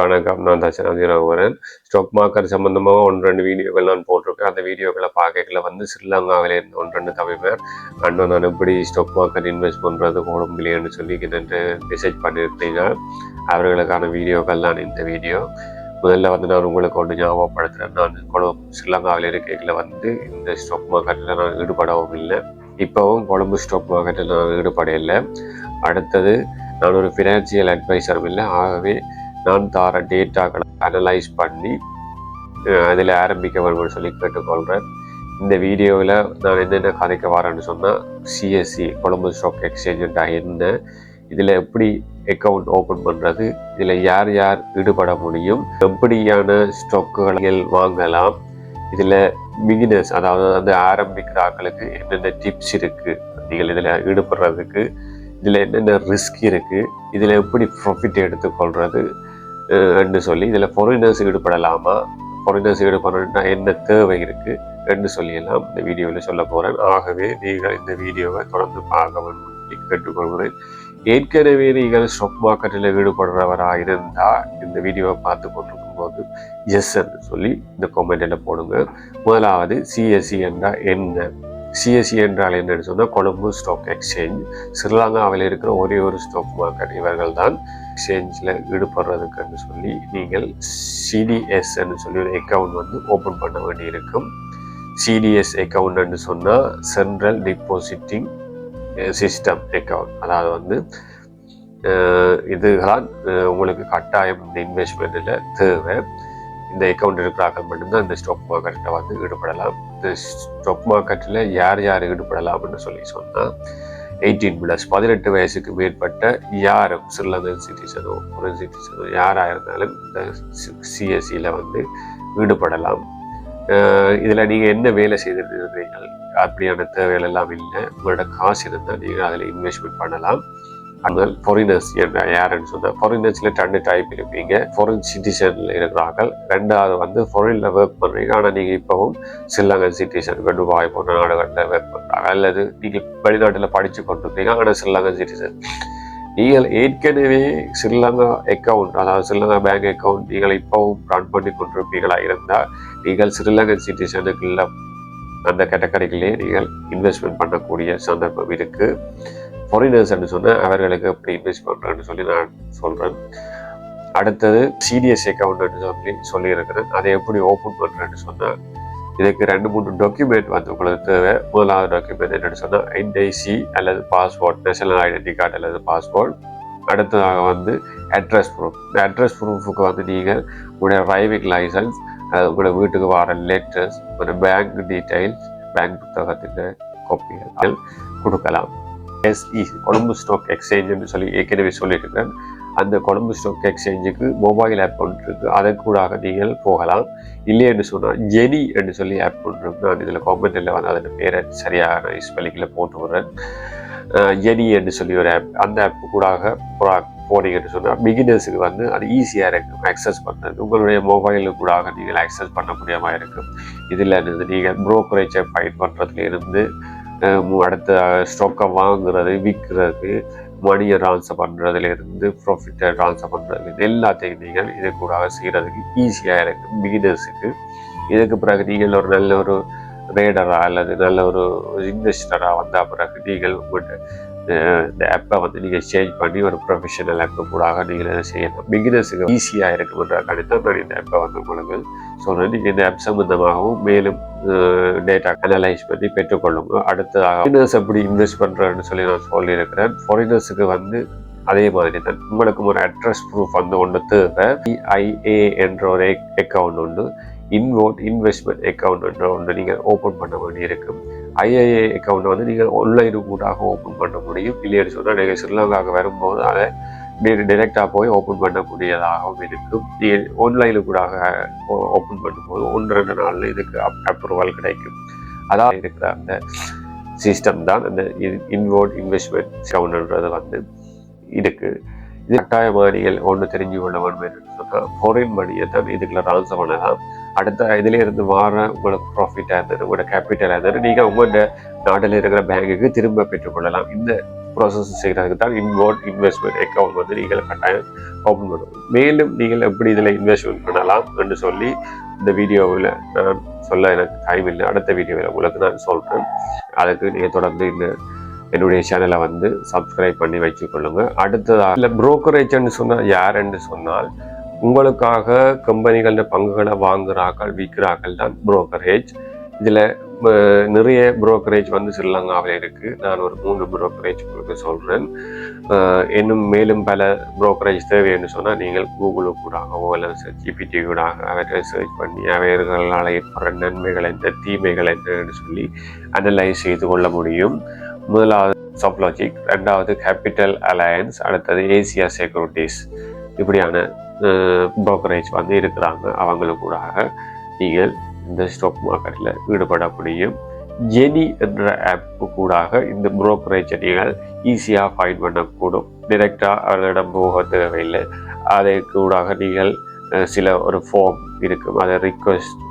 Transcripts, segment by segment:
வணக்கம். நான் தட்சணாதிரவரன் stock market சம்மந்தமாக ஒன்று ரெண்டு வீடியோக்கள் நான் போட்டிருக்கேன். அந்த வீடியோக்களை பார்க்கல வந்து ஸ்ரீலங்காவில் இருந்து ஒன்று ரெண்டு தமிழர். அண்ணன் நான் எப்படி ஸ்டாக் மார்க்கெட் இன்வெஸ்ட் பண்ணுறது கொழும்புலையேன்னு சொல்லி என்னென்று மெசேஜ் பண்ணியிருந்தீங்க. அவர்களுக்கான வீடியோக்கள் தான் இந்த வீடியோ. முதல்ல வந்து நான் உங்களுக்கு ஒன்று ஞாபகப்படுத்துகிறேன் நான் கொழும்பு ஸ்ரீலங்காவில் இருக்கையில் வந்து இந்த ஸ்டாக் மார்க்கெட்டில் நான் ஈடுபடவும் இல்லை. இப்போவும் கொழும்பு ஸ்டாக் மார்க்கெட்டில் நான் ஈடுபட இல்லை அடுத்தது நான் ஒரு ஃபினான்சியல் அட்வைசரும் இல்லை. ஆகவே நான் தார டேட்டாக்களை அனலைஸ் பண்ணி அதில் ஆரம்பிக்க வேணும்னு சொல்லி கேட்டுக்கொள்கிறேன் இந்த வீடியோவில் நான் என்னென்ன கதைக்க வரேன்னு சொன்னால் சிஎஸ்சி கொழும்பு ஸ்டாக் எக்ஸ்சேஞ்சுண்டா என்ன இதில் எப்படி அக்கௌண்ட் ஓப்பன் பண்ணுறது இதில் யார் யார் ஈடுபட முடியும் எப்படியான ஸ்டாக்குகள் வாங்கலாம் இதில் பிகினர்ஸ் அதாவது வந்து ஆரம்பிக்கிற ஆக்களுக்கு என்னென்ன டிப்ஸ் இருக்குது நீங்கள் இதில் ஈடுபடுறதுக்கு இதில் என்னென்ன ரிஸ்க் இருக்குது இதில் எப்படி ப்ராஃபிட் எடுத்துக்கொள்கிறது என்று சொல்லி இதில் ஃபாரினர்ஸ் ஈடுபடலாமா? ஃபாரினர்ஸ் ஈடுபடணும்னா என்ன தேவை இருக்குது என்று சொல்லியெல்லாம் இந்த வீடியோவில் சொல்ல போகிறேன் ஆகவே நீங்கள் இந்த வீடியோவை தொடர்ந்து பார்க்க வேண்டும் கேட்டுக்கொள்கிறேன். ஏற்கனவே நீங்கள் ஸ்டாக் மார்க்கெட்டில் ஈடுபடுறவராக இருந்தால் இந்த வீடியோவை பார்த்து கொண்டிருக்கும் போது எஸ் என்று சொல்லி இந்த கொமெண்டில் போடுங்க. முதலாவது சிஎஸ்சி என்றால் என்ன? சிஎஸ்சி என்றால் என்னென்னு சொன்னால் கொழும்பு ஸ்டாக் எக்ஸ்சேஞ்ச் ஸ்ரீலங்காவில் இருக்கிற ஒரே ஒரு ஸ்டாக் மார்க்கெட் இவர்கள் தான் எக்ஸ்சேஞ்சில் ஈடுபடுறதுக்குன்னு சொல்லி நீங்கள் சிடிஎஸ்ன்னு சொல்லி ஒரு அக்கௌண்ட் வந்து ஓப்பன் பண்ண வேண்டியிருக்கும். சிடிஎஸ் அக்கௌண்ட்னு சொன்னால் சென்ட்ரல் டிபாசிட்டிங் சிஸ்டம் அக்கௌண்ட் அதாவது வந்து இதுதான் உங்களுக்கு கட்டாயம் இந்த இன்வெஸ்ட்மெண்ட்டில் தேவை. இந்த அக்கௌண்ட் இருக்கிறார்கள் மட்டும்தான் இந்த ஸ்டாக் மார்க்கெட்டில் வந்து ஈடுபடலாம். இந்த ஸ்டாக் மார்க்கெட்டில் யார் யார் ஈடுபடலாம்னு சொல்லி சொன்னால் எயிட்டீன் ப்ளஸ் பதினெட்டு வயசுக்கு மேற்பட்ட யாரும் ஸ்ரீலங்கன் சிட்டிசனோ ஒரு சிட்டிசனோ யாராக இருந்தாலும் இந்த சிஎஸ்சியில் வந்து ஈடுபடலாம். இதில் நீங்கள் என்ன வேலை செய்துட்டு இருக்கிறீர்கள் அப்படியான தேவைகள் எல்லாம் இல்லை. உங்களோட காசு இருந்தால் நீங்கள் அதில் இன்வெஸ்ட்மெண்ட் பண்ணலாம். ஆனால் ஃபாரினர்ஸ் என்ன யாருன்னு சொன்னால் ஃபாரினர்ஸில் ரெண்டு டைப் இருப்பீங்க. ஃபாரின் சிட்டிசனில் இருக்கிறார்கள். ரெண்டாவது வந்து ஃபாரினில் ஒர்க் பண்ணுறீங்க ஆனால் நீங்கள் இப்போவும் ஸ்ரீலங்கன் சிட்டிசன் துபாய் போன்ற நாடுகளில் ஒர்க் பண்ணுறாங்க அல்லது நீங்கள் வெளிநாட்டில் படித்து கொண்டிருக்கீங்க. ஆனால் ஸ்ரீலங்கன் சிட்டிசன் நீங்கள் ஏற்கனவே ஸ்ரீலங்கா அக்கௌண்ட் அதாவது ஸ்ரீலங்கா பேங்க் அக்கௌண்ட் நீங்கள் இப்போவும் ரன் பண்ணி கொண்டிருப்பீங்களா இருந்தால் நீங்கள் ஸ்ரீலங்கன் சிட்டிசனுக்குள்ள அந்த கேட்டகரிகளே நீங்கள் இன்வெஸ்ட்மெண்ட் பண்ணக்கூடிய சந்தர்ப்பம் இருக்குது ஃபாரினர்ஸ்ன்னு சொன்னால் அவர்களுக்கு எப்படி இன்வெஸ்ட் பண்ணுறேன்னு சொல்லி நான் சொல்கிறேன் அடுத்தது சிடிஎஸ் அக்கௌண்ட்னு சொல்லி சொல்லியிருக்கிறேன். அதை எப்படி ஓப்பன் பண்ணுறேன்னு சொன்னால் இதுக்கு ரெண்டு மூணு டாக்குமெண்ட் வந்து உங்களுக்கு தேவை. முதலாவது டாக்குமெண்ட் என்னென்னு சொன்னால் என்ஐசி அல்லது பாஸ்போர்ட் நேஷனல் ஐடென்டி கார்டு அல்லது பாஸ்போர்ட் அடுத்ததாக வந்து அட்ரஸ் ப்ரூஃப் இந்த அட்ரஸ் ப்ரூஃபுக்கு வந்து நீங்கள் உங்களுடைய டிரைவிங் லைசன்ஸ் உங்களோட வீட்டுக்கு வர லெட்டர்ஸ் உங்களோட பேங்க் டீட்டெயில்ஸ் பேங்க் புத்தகத்தின் காப்பிகள் கொடுக்கலாம். எஸ்இ கொழும்பு ஸ்டாக் எக்ஸ்சேஞ்சுன்னு சொல்லி ஏற்கனவே சொல்லியிருக்கிறேன். அந்த கொழும்பு ஸ்டாக் எக்ஸ்சேஞ்சுக்கு மொபைல் ஆப் ஒன்று இருக்குது அதன் கூடாக நீங்கள் போகலாம். இல்லை என்று சொன்னால் ஜெனி என்று சொல்லி ஆப் ஒன்று நான் இதில் காமெண்டில் வந்து அதன் பேரை சரியான ஸ்பெல்லிங்கில் போட்டு விடுறேன். ஜெனி என்று சொல்லி ஒரு ஆப் அந்த ஆப் கூடாக போனீங்கன்னு சொன்னால் பிகினர்ஸுக்கு வந்து அது ஈஸியாக இருக்கும். ஆக்சஸ் பண்ணுறது உங்களுடைய மொபைலு கூடாக நீங்கள் ஆக்சஸ் பண்ண முடியாமல் இருக்கும். இதில் இருந்து நீங்கள் ப்ரோக்கரேஜை ஃபைட் பண்ணுறதுலேருந்து அடுத்த ஸ்டோக்கை வாங்குறது விற்கிறது மணியை ட்ரான்ஸ்ஃபர் பண்ணுறதுலேருந்து ப்ராஃபிட்டை ட்ரான்ஸ்ஃபர் பண்ணுறது எல்லாத்தையும் நீங்கள் இது கூட செய்கிறதுக்கு ஈஸியாக இருக்குது பிகினர்ஸுக்கு இதுக்கு பிறகு நீங்கள் ஒரு நல்ல ஒரு ரேடராக அல்லது நல்ல ஒரு இன்வெஸ்டராக வந்த பிறகு நீங்கள் உங்கள்கிட்ட இந்த ஆப்பை வந்து நீங்கள் சேஞ்ச் பண்ணி ஒரு ப்ரொஃபஷனல் ஆப்பு கூட நீங்கள் செய்யலாம். பிகினர்ஸுக்கு ஈஸியாக இருக்குன்றக்காண்டி தான் நான் இந்த ஆப்பை வந்து உங்களுக்கு சொல்கிறேன் நீங்கள் இந்த ஆப் சம்மந்தமாகவும் மேலும் டேட்டா அனலைஸ் பண்ணி பெற்றுக்கொள்ளுங்க அடுத்ததாக ஃபாரினர்ஸ் எப்படி இன்வெஸ்ட் பண்ணுறேன்னு சொல்லி நான் சொல்லியிருக்கிறேன். ஃபாரினர்ஸுக்கு வந்து அதே மாதிரி தான். உங்களுக்கு ஒரு அட்ரஸ் ப்ரூஃப் வந்து ஒன்று தேவை. ஐஏ என்ற ஒரு அக்கௌண்ட் ஒன்று இன்வோட் இன்வெஸ்ட்மெண்ட் அக்கௌண்ட் ஒன்று ஒன்று நீங்கள் ஓப்பன் பண்ண வேண்டியிருக்கும். ஐஏஏ அக்கௌண்ட் வந்து நீங்கள் ஆன்லைனு கூடாக ஓப்பன் பண்ண முடியும். இல்லைன்னு சொன்னால் நீங்கள் ஸ்ரீலங்காவுக்கு வரும்போது அதை டிரெக்டாக போய் ஓப்பன் பண்ணக்கூடியதாகவும் இருக்கும். நீங்கள் ஆன்லைனில் கூட ஓப்பன் பண்ணும்போது ஒன்று ரெண்டு நாளில் இதுக்கு அப் அப்ரூவல் கிடைக்கும். அதான் இருக்கிற அந்த சிஸ்டம் தான். அந்த இன்வோர்ட் இன்வெஸ்ட்மெண்ட் கவுண்டன்றது வந்து இருக்குது இது கட்டாயமாக நீங்கள் ஒன்று தெரிஞ்சு கொள்ள வேண்டும் என்று சொன்னால் ஃபாரின் மணியை தான் இதுக்குள்ள ட்ரான்ஸ்ஃபர் பண்ணலாம் அடுத்த இதுல இருந்து வார உங்களுக்கு ப்ராஃபிட்டாக இருந்தது உங்களோட கேபிட்டலாக இருந்தது நீங்கள் உங்களோட நாட்டில் இருக்கிற பேங்குக்கு திரும்ப பெற்றுக்கொள்ளலாம். இந்த ப்ராசஸ் செய்கிறதுக்கு தான் இன்வோர்ட் இன்வெஸ்ட்மெண்ட் அக்கௌண்ட் வந்து நீங்கள் கட்டாயம் ஓப்பன் பண்ணணும். மேலும் நீங்கள் எப்படி இதில் இன்வெஸ்ட்மெண்ட் பண்ணலாம் என்று சொல்லி இந்த வீடியோவில் நான் சொல்ல எனக்கு டைம் இல்லை. அடுத்த வீடியோவில் உங்களுக்கு நான் சொல்கிறேன் அதுக்கு நீங்கள் தொடர்ந்து இந்த என்னுடைய சேனலை வந்து சப்ஸ்கிரைப் பண்ணி வச்சுக்கொள்ளுங்க அடுத்ததாக இல்லை ப்ரோக்கரேஜ்னு சொன்னால் யாருன்னு சொன்னால் உங்களுக்காக கம்பெனிகளின் பங்குகளை வாங்குறார்கள் விற்கிறார்கள் தான் புரோக்கரேஜ் இதில் நிறைய புரோக்கரேஜ் வந்து ஸ்ரீலங்காவில் இருக்குது நான் ஒரு மூணு புரோக்கரேஜ் உங்களுக்கு சொல்கிறேன் இன்னும் மேலும் பல புரோக்கரேஜ் தேவைன்னு சொன்னால் நீங்கள் கூகுளு கூடாகவோ இல்லை ஜிபிடி கூடாக அவற்றை சர்ச் பண்ணி அவர்களால் ஏற்படுற நன்மைகள் என்ன தீமைகள் என்னன்னு சொல்லி அனலைஸ் செய்து கொள்ள முடியும். முதலாவது சப்லாஜிக் ரெண்டாவது கேபிட்டல் அலையன்ஸ் அடுத்தது ஏசியா செக்யூரிட்டிஸ் இப்படியான புரோக்கரேஜ் வந்து இருக்கிறாங்க. அவங்களுக்கு கூடாக நீங்கள் இந்த ஸ்டாக் மார்க்கெட்டில் ஈடுபட முடியும். ஜெனி என்ற ஆப்பு கூடாக இந்த புரோக்கரேஜை நீங்கள் ஈஸியாக ஃபைன் பண்ணக்கூடும். டிரெக்டாக அவர்களிடம் போக தேவையில்லை. அதை கூடாக நீங்கள் சில ஒரு ஃபார்ம் இருக்கும். அதை ரிக்வெஸ்ட்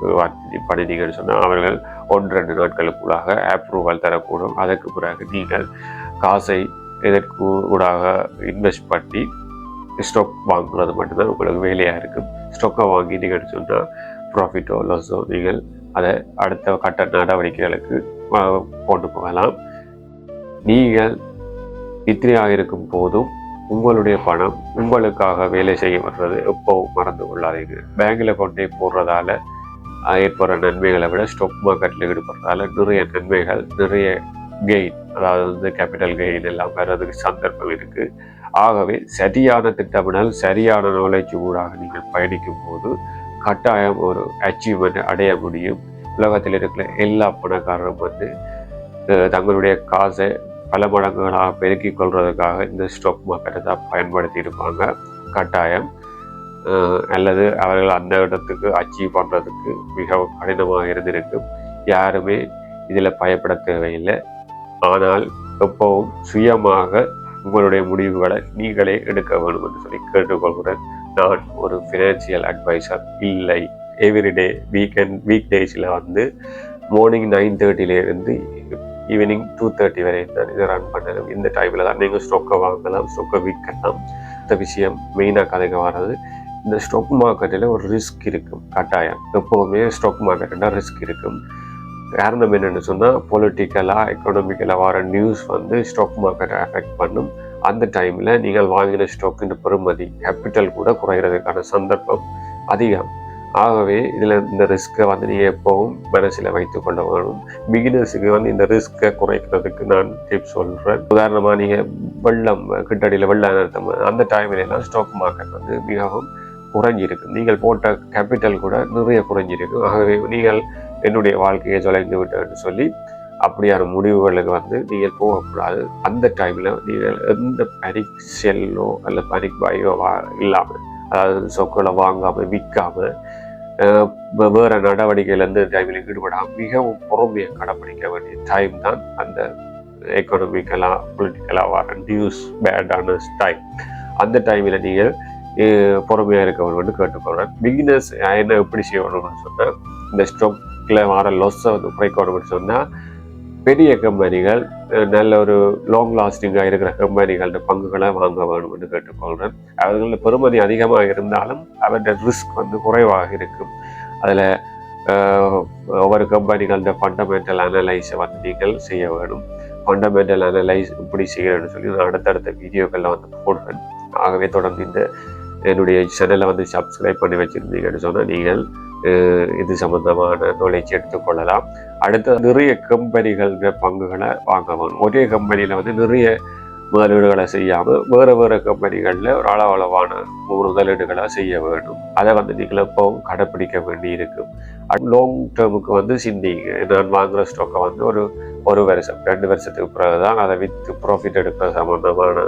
பண்ணினீங்கன்னு சொன்னால் அவர்கள் ஒன்று ரெண்டு நாட்களுக்குள்ளாக அப்ரூவல் தரக்கூடும். அதற்கு பிறகு நீங்கள் காசை இதற்கு கூடாக இன்வெஸ்ட் பண்ணி ஸ்டாக் வாங்குறது மட்டும்தான் உங்களுக்கு வேலையாக இருக்கும் ஸ்டாக்கை வாங்கிட்டீங்கன்னு சொன்னால் ப்ராஃபிட்டோ லாஸோ நீங்கள் அதை அடுத்த கட்ட நடவடிக்கைகளுக்கு கொண்டு போகலாம். நீங்கள் நித்திரையாக இருக்கும் போதும் உங்களுடைய பணம் உங்களுக்காக வேலை செய்ய வர்றது எப்போவும் மறந்து கொள்ளாதீங்க. பேங்கில் கொண்டே போடுறதால ஏற்படுற நன்மைகளை விட ஸ்டாக் மார்க்கெட்டில் ஈடுபடுறதால நிறைய நன்மைகள் நிறைய கெயின் அதாவது வந்து கேபிட்டல் கெயின் எல்லாம் வர்றதுக்கு சந்தர்ப்பம் இருக்குது ஆகவே சரியான திட்டமிடல் சரியான நாலேஜ் ஊடாக நீங்கள் பயணிக்கும் போது கட்டாயம் ஒரு அச்சீவ்மெண்ட் அடைய முடியும். உலகத்தில் இருக்கிற எல்லா பணக்காரரும் வந்து தங்களுடைய காசை பல மடங்குகளாக பெருக்கிக் கொள்வதற்காக இந்த ஸ்டாக் மார்க்கெட்டை தான் பயன்படுத்தி இருப்பாங்க. கட்டாயம். அல்லது அவர்கள் அந்த இடத்துக்கு அச்சீவ் பண்ணுறதுக்கு மிகவும் கடினமாக இருந்திருக்கும். யாருமே இதில் பயப்பட தேவையில்லை. ஆனால் எப்பவும் சுயமாக உங்களுடைய முடிவுகளை நீங்களே எடுக்க வேண்டும் என்று சொல்லி கேட்டுக்கொள்கிறேன். நான் ஒரு ஃபினான்சியல் அட்வைசர் இல்லை. எவ்ரிடே வீக்கெண்ட் வீக் டேஸில் வந்து மார்னிங் நைன் தேர்ட்டிலேருந்து ஈவினிங் டூ தேர்ட்டி வரை நான் இதை ரன் பண்ணலாம் இந்த டைமில் தான் நீங்கள் ஸ்டொக்கை வாங்கலாம் ஸ்டொக்கை விற்கலாம். இந்த விஷயம் மெயினாக கதைக்கு வர்றது இந்த ஸ்டாக் மார்க்கெட்டில் ஒரு ரிஸ்க் இருக்கும். கட்டாயம். எப்போவுமே ஸ்டாக் மார்க்கெட்டில் ரிஸ்க் இருக்கும். காரணம் என்னென்னு சொன்னால் பொலிட்டிக்கலாக எக்கனாமிக்கலாக வர நியூஸ் வந்து ஸ்டாக் மார்க்கெட்டை அஃபெக்ட் பண்ணும். அந்த டைமில் நீங்கள் வாங்கின ஸ்டாக்கின் பெறுமதி கேபிட்டல் கூட குறைகிறதுக்கான சந்தர்ப்பம் அதிகம். ஆகவே இதில் இந்த ரிஸ்க்கை வந்து நீங்கள் எப்போவும் மனசில் வைத்து கொள்ள வேணும். பிகினர்ஸுக்கு வந்து இந்த ரிஸ்க்கை குறைக்கிறதுக்கு நான் டிப்ஸ் சொல்கிறேன் உதாரணமாக நீங்கள் வெள்ளம் கிட்டடியில் வெள்ளம் நிறுத்தம் அந்த டைமில் எல்லாம் ஸ்டாக் மார்க்கெட் வந்து மிகவும் குறைஞ்சிருக்கு. நீங்கள் போட்ட கேபிட்டல் கூட நிறைய குறைஞ்சிருக்கு. ஆகவே நீங்கள் என்னுடைய வாழ்க்கையை தொலைந்து விட்டேன்னு சொல்லி அப்படியான முடிவுகளுக்கு வந்து நீங்கள் போகக்கூடாது. அந்த டைமில் நீங்கள் எந்த பனிக் செல்லோ அல்ல பனிக் பயோ வா இல்லாமல் அதாவது சொற்களை வாங்காமல் விற்காமல் வேறு நடவடிக்கையிலேருந்து டைமில் ஈடுபடாமல் மிகவும் பொறுமையை கடைப்பிடிக்க வேண்டிய டைம் தான் அந்த எக்கனாமிக்கலாக பொலிட்டிக்கலாக வர நியூஸ் பேடான டைம் அந்த டைமில் நீங்கள் பொறுமையாக இருக்க கேட்டுக்கொள்கிறேன் பிகினர்ஸ் என்ன எப்படி செய்யணும்னு சொன்னால் இந்த ஸ்டாக்கில் வர லொஸ்ஸை வந்து குறைக்கணும்னு சொன்னால் பெரிய கம்பெனிகள் நல்ல ஒரு லாங் லாஸ்டிங்காக இருக்கிற கம்பெனிகளோட பங்குகளை வாங்க வேணும்னு கேட்டுக்கொள்கிறேன். அவர்களில் பெருமதி அதிகமாக இருந்தாலும் அவருடைய ரிஸ்க் வந்து குறைவாக இருக்கும். அதில் ஒவ்வொரு கம்பெனிகளோட ஃபண்டமெண்டல் அனலைஸை வந்து நீங்கள் செய்ய வேணும் ஃபண்டமெண்டல் அனலைஸ் இப்படி செய்யணும்னு சொல்லி நான் அடுத்தடுத்த வீடியோக்களில் வந்து போடுறேன். ஆகவே தொடர்ந்து இந்த என்னுடைய சேனலை வந்து சப்ஸ்கிரைப் பண்ணி வச்சுருந்தீங்கன்னு சொன்னால் நீங்கள் இது சம்பந்தமான நாலேஜ் எடுத்துக்கொள்ளலாம் அடுத்து நிறைய கம்பெனிகள் பங்குகளை வாங்கணும் ஒரே கம்பெனியில் வந்து நிறைய முதலீடுகளை செய்யாமல் வேறு வேறு கம்பெனிகளில் ஒரு அளவளவான முதலீடுகளை செய்ய வேண்டும். அதை வந்து நீங்கள் எப்போவும் கடைப்பிடிக்க வேண்டி இருக்கும் லாங் டேர்முக்கு வந்து சிந்திங்க. நான் வாங்குகிற ஸ்டாக்கை வந்து ஒரு ஒரு வருஷம் ரெண்டு வருஷத்துக்கு பிறகு தான் அதை விற்று ப்ராஃபிட் எடுக்கிற சம்மந்தமான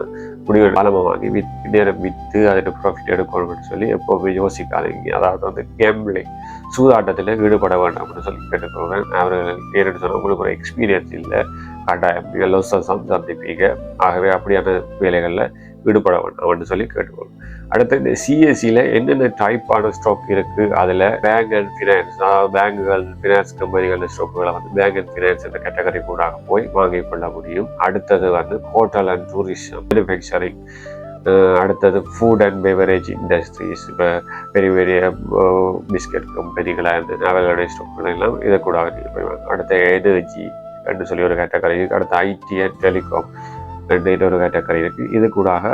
முடிவு காலமாக வாங்கி வித் நேரம் விற்று அதை ப்ராஃபிட் எடுக்கணும்னு சொல்லி எப்போவுமே யோசிக்காதீங்க. அதாவது வந்து கேம்பிளிங் சூதாட்டத்தில் ஈடுபட வேண்டாம்னு சொல்லி கேட்டுக்கொள்கிறேன் அவர்கள் ஏன்னு சொன்னால் உங்களுக்கு ஒரு எக்ஸ்பீரியன்ஸ் இல்லை. கட்டாயம் நீங்கள் லொசம் சந்திப்பீங்க. ஆகவே அப்படியான வேலைகளில் ஈடுபட வேண்டாம்னு சொல்லி கேட்டுக்கொள்ளும் அடுத்து இந்த சிஎஸ்சியில் என்னென்ன டைப்பான ஸ்டாக் இருக்குது அதில் பேங்க் அண்ட் ஃபினான்ஸ் அதாவது பேங்குகள் ஃபினான்ஸ் கம்பெனிகள் ஸ்டாக்குகளை வந்து பேங்க் அண்ட் ஃபினான்ஸ் என்ற கேட்டகரி கூட போய் வாங்கிக் கொள்ள முடியும். அடுத்தது வந்து ஹோட்டல் அண்ட் டூரிசம் மேனுஃபேக்சரிங் அடுத்தது ஃபுட் அண்ட் பெவரேஜ் இண்டஸ்ட்ரீஸ் இப்போ பெரிய பெரிய பிஸ்கட் கம்பெனிகளாக இருந்து அவர்களுடைய ஸ்டாக்குகள் எல்லாம் இதை கூட நீங்கள் போய் வாங்க. அடுத்த எனர்ஜி என்று சொல்லி ஒரு கேட்டகரி அடுத்த அடுத்து ஐடி அண்ட் டெலிகாம் ரெண்டு இன்னொரு கேட்டகரி இருக்குது இது கூடாக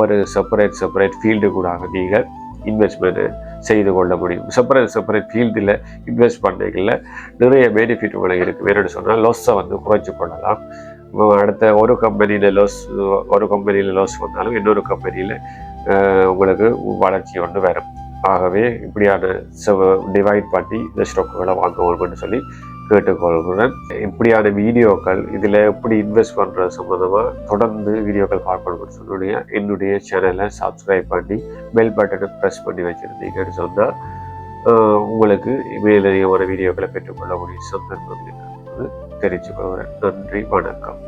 ஒரு செப்பரேட் செப்பரேட் ஃபீல்டு கூடாக நீங்கள் இன்வெஸ்ட்மெண்ட் செய்து கொள்ள முடியும். செப்பரேட் செப்பரேட் ஃபீல்டில் இன்வெஸ்ட் பண்ணைகளில் நிறைய பெனிஃபிட் உங்களுக்கு இருக்குது வேணும்னு சொன்னால் லொஸ்ஸை வந்து குறைச்சி கொள்ளலாம். அடுத்த ஒரு கம்பெனியில் லாஸ் ஒரு கம்பெனியில் லாஸ் வந்தாலும் இன்னொரு கம்பெனியில் உங்களுக்கு வளர்ச்சி ஒன்று வரும். ஆகவே இப்படியான டிவைட் பண்ணி இந்த ஸ்டாக்குகளை வாங்குவோம்னு சொல்லி கேட்டுக்கொள்கிறேன். இப்படியான வீடியோக்கள் இதில் எப்படி இன்வெஸ்ட் பண்ணுறது சம்மந்தமாக தொடர்ந்து வீடியோக்கள் பார்க்கணும்னு சொன்னுடைய என்னுடைய சேனலை சப்ஸ்கிரைப் பண்ணி பெல் பட்டனை ப்ரெஸ் பண்ணி வச்சுருந்தீங்கன்னு சொன்னால் உங்களுக்கு மேலதிகமான வீடியோக்களை பெற்றுக்கொள்ள முடியும். சந்தர்ப்பம் இருக்கிறது நன்றி வணக்கம்.